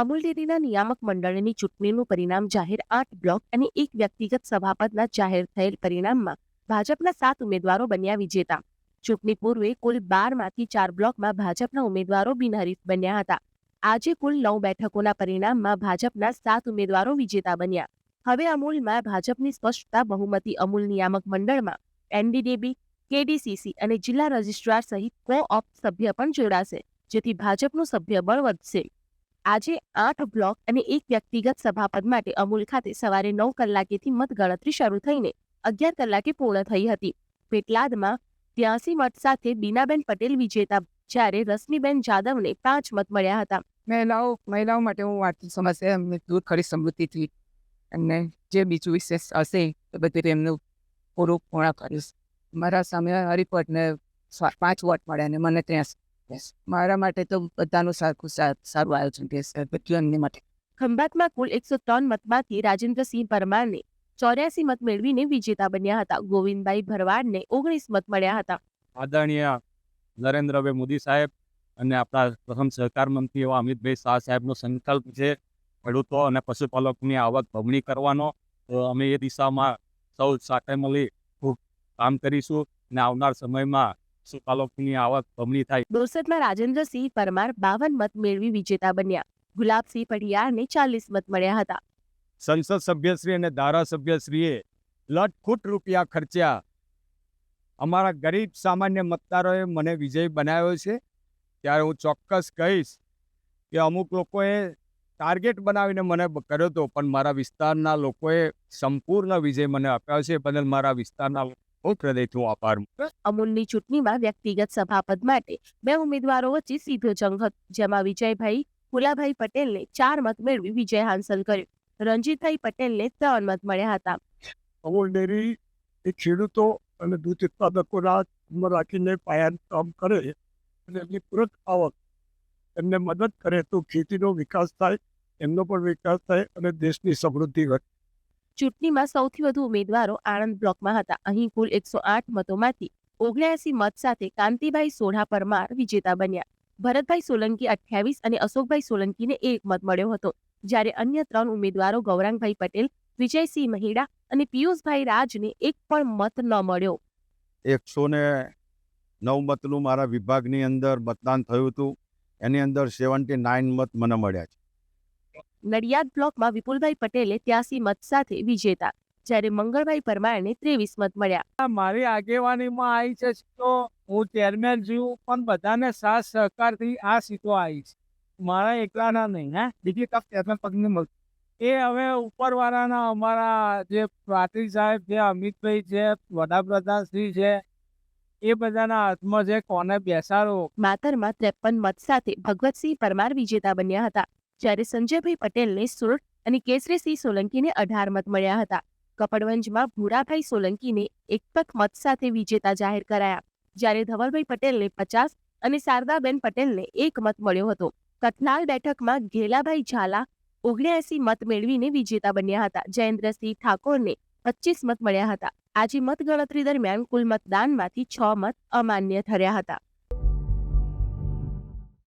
અમૂલ ડેરીના નિયામક મંડળની ચૂંટણીનું પરિણામ જાહેર આઠ બ્લોક અને એક વ્યક્તિગત સભાપદના જાહેર થયેલ પરિણામમાં ભાજપના સાત ઉમેદવારો બન્યા વિજેતા. ચૂંટણી પૂર્વે કુલ બારમાંથી ચાર બ્લોકમાં ભાજપના ઉમેદવારો બિનહરીફ બન્યા હતા. આજે કુલ નવ બેઠકોના પરિણામમાં ભાજપના સાત ઉમેદવારો વિજેતા બન્યા. હવે અમૂલમાં ભાજપની સ્પષ્ટતા બહુમતી અમૂલ નિયામક મંડળમાં એનડીડીબી, કેડીસીસી અને જિલ્લા રજિસ્ટ્રાર સહિત કો ઓપ સભ્ય પણ જોડાશે, જેથી ભાજપનું સભ્યબળ વધશે. આજે આઠ બ્લોક અને એક વ્યક્તિગત સભાપદ માટે અમૂલ ખાતે સવારે નવ કલાકેથી મતગણતરી શરૂ થઈને અગિયાર કલાકે પૂર્ણ થઈ હતી. પેટલાદમાં ત્યાસી મત સાથે બીનાબેન પટેલ વિજેતા જ્યારે રશ્મિબેન જાદવને પાંચ મત મળ્યા હતા. મહિલાઓ મહિલાઓ માટે હું આર્થિક સમસ્યા એમને દૂર કરી સમૃદ્ધિથી અને જે બીજું વિશેષ હશે તો બધું એમનું પૂરું પૂર્ણ કરીશ. મારા સામે હરિપટને પાંચ વોટ મળ્યા અને મને ત્યાં મારા માટે તો બધાનું સરખું સારું આયોજન રહેશે બધું માટે. ખંભાતમાં કુલ એકસો ત્રણ મતમાંથી રાજેન્દ્રસિંહ પરમારને ચોર્યાસી મત મેળવીને વિજેતા બન્યા હતા. ગોવિંદભાઈ ભરવાડને ઓગણીસ મત મળ્યા હતા. આદરણીય નરેન્દ્રભાઈ મોદી સાહેબ અને આપણા પ્રથમ સહકાર મંત્રી એવા અમિતભાઈ શાહ સાહેબનો સંકલ્પ છે ખેડૂતો અને પશુપાલકોની આવક બમણી કરવાનો. તો અમે એ દિશામાં સૌ સાથે મળી ખૂબ કામ કરીશું અને આવનાર સમયમાં પશુપાલકોની આવક બમણી થાય? બોરસદમાં રાજેન્દ્રસિંહ પરમાર બાવન મત મેળવી વિજેતા બન્યા. ગુલાબસિંહ પઢિયારને ચાલીસ મત મળ્યા હતા. સંસદ સભ્યશ્રી અને ધારાસભ્યશ્રીએ લટફૂટ રૂપિયા ખર્ચ્યા. અમારા ગરીબ સામાન્ય મતદારોએ મને વિજય બનાવ્યો છે. ત્યારે હું ચોક્કસ કહીશ કે અમુક લોકોએ ટાર્ગેટ બનાવીને મને કર્યો હતો પણ મારા વિસ્તારના લોકોએ સંપૂર્ણ વિજય મને આપ્યો છે. બદલ મારા વિસ્તારના હું આભાર અમૂલની ચૂંટણીમાં વ્યક્તિગત સભાપદ માટે બે ઉમેદવારો વચ્ચે સીધો જંગ હતો જેમાં વિજયભાઈ ફુલાભાઈ પટેલને ચાર મત મેળવી વિજય હાંસલ કર્યો. રણજીતભાઈ પટેલને ત્રણ મત મળ્યા હતા. અમૂલ ડેરી એ ખેડૂતો અને દૂધ ઉત્પાદકોના રાખીને પાયાનું કામ કરે અને એમની પૂરક આવક એમને મદદ કરે તો ખેતીનો વિકાસ થાય એમનો પણ વિકાસ થાય અને દેશની સમૃદ્ધિ વધે. ચૂંટણીમાં સૌથી વધુ ઉમેદવારો આણંદ બ્લોકમાં હતા. અહીં કુલ એકસો આઠ મતોમાંથી ઓગણ્યાસી મત સાથે કાંતિભાઈ સોઢા પરમાર વિજેતા બન્યા. ભરતભાઈ સોલંકી અઠ્યાવીસ અને અશોકભાઈ સોલંકીને એક મત મળ્યો હતો. જ્યારે અન્ય ત્રણ ઉમેદવારો ગૌરાંગભાઈ પટેલ, વિજયસિંહ મહિડા અને પિયુષભાઈ રાજને એક પણ મત ન મળ્યો. એકસો ને નવ મતનું મારા વિભાગની અંદર મતદાન થયું હતું. એની અંદર સેવન્ટી નાઇન મત મને મળ્યા છે. નડિયાદ બ્લોકમાં વિપુલભાઈ પટેલે ત્યાસી મત સાથે વિજેતા જ્યારે મંગળભાઈ પરમારને ત્રેવીસ મત મળ્યા. મારી આગેવાનીમાં આવી છે તો હું ચેરમેન છું પણ બધાને સાથ સહકારથી આ સીટો આવી છે. મારા એકલાના નહીં હા? બીજી તક ચેરમેન પગને મળતી એ હવે ઉપરવાળાના અમારા જે પાટીલ સાહેબ છે અમિતભાઈ છે વડાપ્રધાન શ્રી છે એ બધાના હાથમાં છે કોને બેસાડો. માતરમાં ત્રેપન મત સાથે ભગવતસિંહ પરમાર વિજેતા બન્યા હતા. જ્યારે સંજયભાઈ પટેલને સોળ અને કેસરીસિંહ સોલંકીને અઢાર મત મળ્યા હતા. કપડવંજમાં ભૂરાભાઈ સોલંકીને એકપક મત સાથે વિજેતા જાહેર કરાયા. જ્યારે ધવલભાઈ પટેલને પચાસ અને શારદાબેન પટેલને એક મત મળ્યો હતો. કથનાલ બેઠકમાં ઘેલાભાઈ ઝાલા ઓગણ્યાસી મત મેળવીને વિજેતા બન્યા હતા. જયેન્દ્રસિંહ ઠાકોરને પચીસ મત મળ્યા હતા. આજે મતગણતરી દરમિયાન કુલ મતદાનમાંથી છ મત અમાન્ય ઠર્યા હતા.